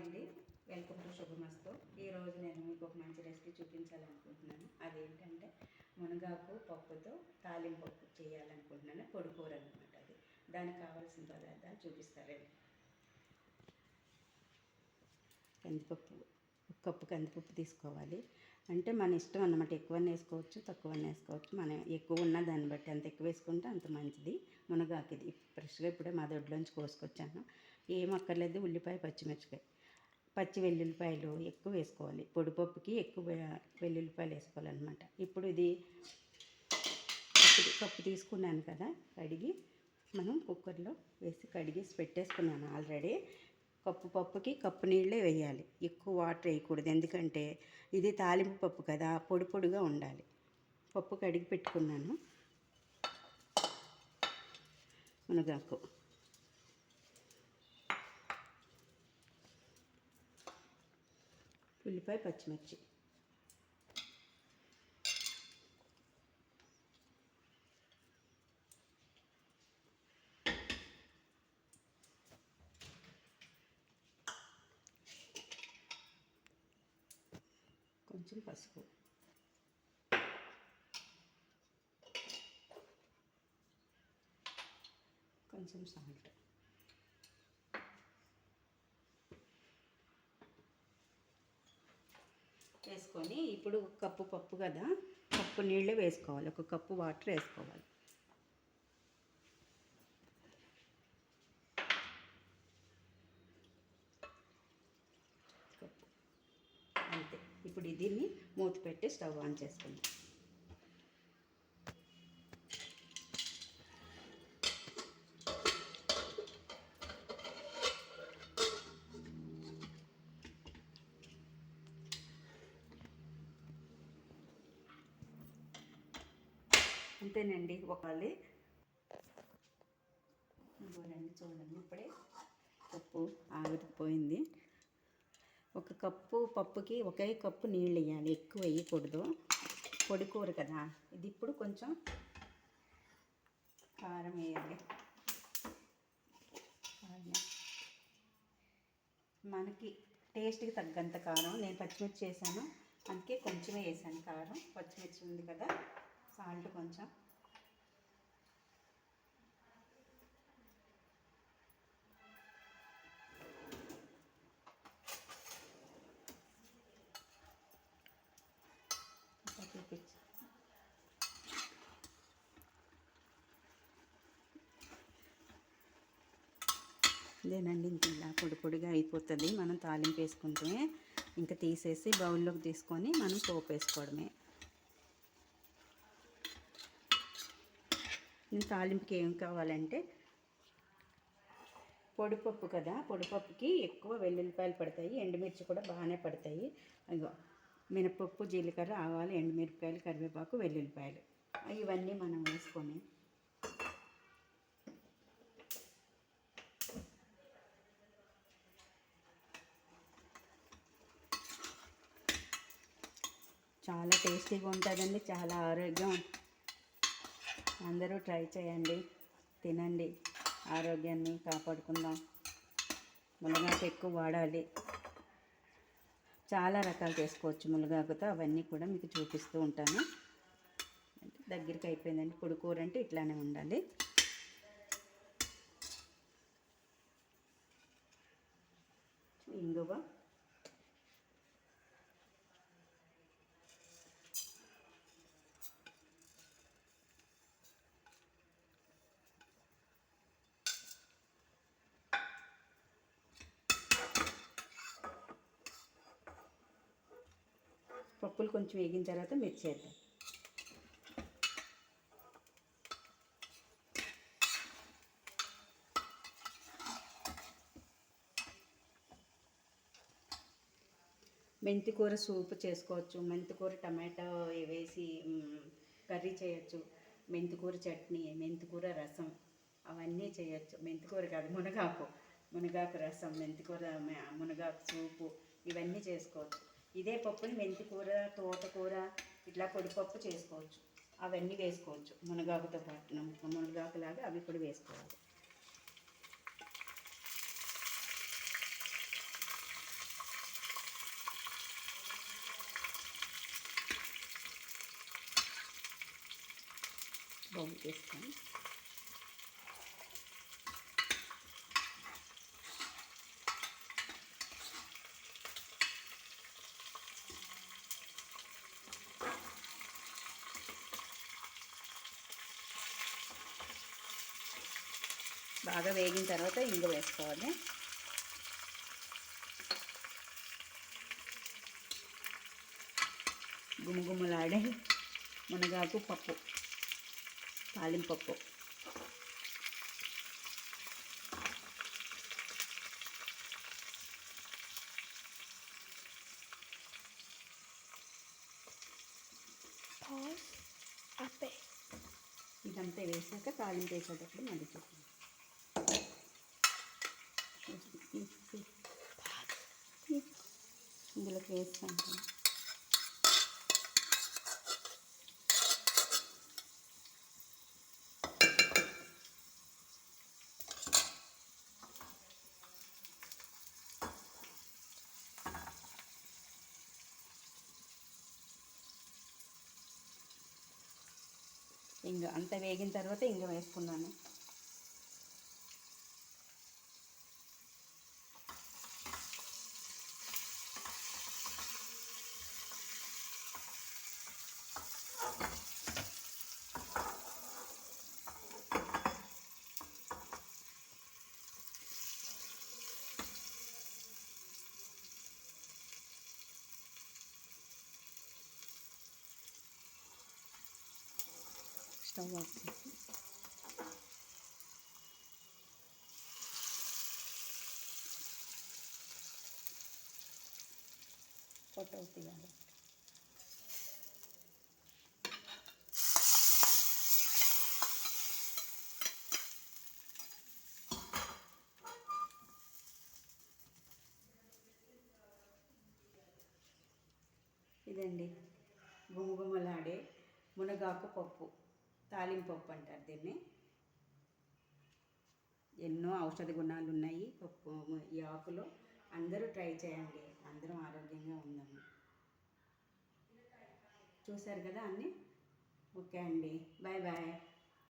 అండి. Welcome to శుభమస్తో ఈరోజు నేను మీకు ఒక మంచి రెసిపీ చూపించాలనుకుంటున్నాను. అదేంటంటే మునగాకు పప్పుతో తాలింపప్పు చేయాలనుకుంటున్నాను. పొడి కూర అనమాట అది. దానికి కావాల్సిన పదార్థాలు చూపిస్తారండి. కందిపప్పు ఒక కప్పు కందిపప్పు తీసుకోవాలి. అంటే మన ఇష్టం అన్నమాట. ఎక్కువ వేసుకోవచ్చు తక్కువ వేసుకోవచ్చు. మనం ఎక్కువ ఉన్న దాన్ని బట్టి అంత ఎక్కువ వేసుకుంటే అంత మంచిది. మునగాకు ఇది. ఫ్రెష్గా ఇప్పుడే మా దొడ్లోంచి కోసుకొచ్చాను. ఏం అక్కర్లేదు. ఉల్లిపాయ పచ్చిమిరపకాయ. పచ్చి వెల్లుల్లిపాయలు ఎక్కువ వేసుకోవాలి. పొడిపప్పుకి ఎక్కువ వెల్లుల్లిపాయలు వేసుకోవాలన్నమాట. ఇప్పుడు ఇది కప్పు కప్పు తీసుకున్నాను కదా కడిగి మనం కుక్కర్లో వేసి కడిగేసి పెట్టేసుకున్నాను ఆల్రెడీ. కప్పు పప్పుకి కప్పు నీళ్ళే వేయాలి. ఎక్కువ వాటర్ వేయకూడదు. ఎందుకంటే ఇది తాలింపు పప్పు కదా పొడి పొడిగా ఉండాలి. పప్పు కడిగి పెట్టుకున్నాను. మునగాకు. ఉల్లిపాయ పచ్చిమిర్చి. కొంచెం పసుపు. కొంచెం సాల్ట్. వేసుకొని ఇప్పుడు ఒక కప్పు పప్పు కదా కప్పు నీళ్ళు వేసుకోవాలి. ఒక కప్పు వాటర్ వేసుకోవాలి. కప్పు. అంతే. ఇప్పుడు దీన్ని మూత పెట్టి స్టవ్ ఆన్ చేసుకుందాం. అంతేనండి ఒకళ్ళు ఇవ్వండి చూడండి ఇప్పుడే పప్పు ఆవిరిపోయింది. ఒక కప్పు పప్పుకి ఒకే కప్పు నీళ్ళు వేయాలి ఎక్కువ వేయకూడదు. పొడి కూర కదా ఇది ఇప్పుడు కొంచెం కారం వేయాలి. మనకి టేస్ట్కి తగ్గంత కారం నేను పచ్చిమిర్చి వేసాను. అందుకే కొంచెమే వేసాను కారం పచ్చిమిర్చి ఉంది కదా. సాల్ట్ కొంచెం. ఇంకా చూపించు. ఇదేనండి ఇంక ఇలా పొడి పొడిగా అయిపోతుంది. మనం తాలింపు వేసుకుంటే ఇంకా తీసేసి బౌల్లోకి తీసుకొని మనం పోపు వేసుకోవడమే. తాలింపుకి ఏం కావాలంటే పొడిపప్పు కదా పొడిపప్పుకి ఎక్కువ వెల్లుల్లిపాయలు పడతాయి ఎండుమిర్చి కూడా బాగానే పడతాయి. ఇగో మినపప్పు జీలకర్ర ఆవాలు ఎండుమిరపకాయలు కరివేపాకు వెల్లుల్లిపాయలు. ఇవన్నీ మనం వేసుకొని చాలా టేస్టీగా ఉంటుందండి చాలా ఆరోగ్యం అందరూ ట్రై చేయండి తినండి ఆరోగ్యాన్ని కాపాడుకుందాం. మునగాకు ఎక్కువ వాడాలి. చాలా రకాలు చేసుకోవచ్చు మునగాకుతో అవన్నీ కూడా మీకు చూపిస్తూ ఉంటాను. దగ్గరికి అయిపోయిందండి పొడి కూర అంటే ఇట్లానే ఉండాలి. ఇంగువ. పప్పులు కొంచెం వేగిన తర్వాత మిర్చి వేద్దాం మెంతికూర సూప్ చేసుకోవచ్చు మెంతికూర టమాటో వేసి కర్రీ చేయొచ్చు మెంతికూర చట్నీ మెంతికూర రసం అవన్నీ చేయొచ్చు. మెంతికూర కాదు మునగాకు మునగాకు రసం మెంతికూర మునగాకు సూపు ఇవన్నీ చేసుకోవచ్చు. ఇదే పప్పుని మెంతి కూర తోటకూర ఇట్లా పొడిపప్పు చేసుకోవచ్చు. అవన్నీ వేసుకోవచ్చు. మునగాకుతో పాటు మునగాకులాగా అవి కూడా వేసుకోవాలి. బౌల్ చేసుకొని బాగా వేగిన తర్వాత ఇంగు వేసుకోవాలి. గుమగుమలాడే మునగాకు పప్పు తాలింపప్పు. ఇదంతా వేసాక తాలింపు వేసేటప్పుడు మళ్ళీ చెప్పండి ఇందులోకి వేసుకుంటాం ఇంకా అంత వేగిన తర్వాత ఇంకా వేసుకున్నాను. స్టవ్ ఆఫ్ చేసి ఫోటో తీయాలి ఇదండి. గుమగుమలాడే మునగాకు పప్పు. తాలింపు పప్పు అంటారు దీన్ని. ఎన్నో ఔషధ గుణాలు ఉన్నాయి పప్పు ఈ ఆకులో అందరూ ట్రై చేయండి. అందరం ఆరోగ్యంగా ఉందాము. చూశారు కదా అన్నీ? ఓకే అండి. Bye bye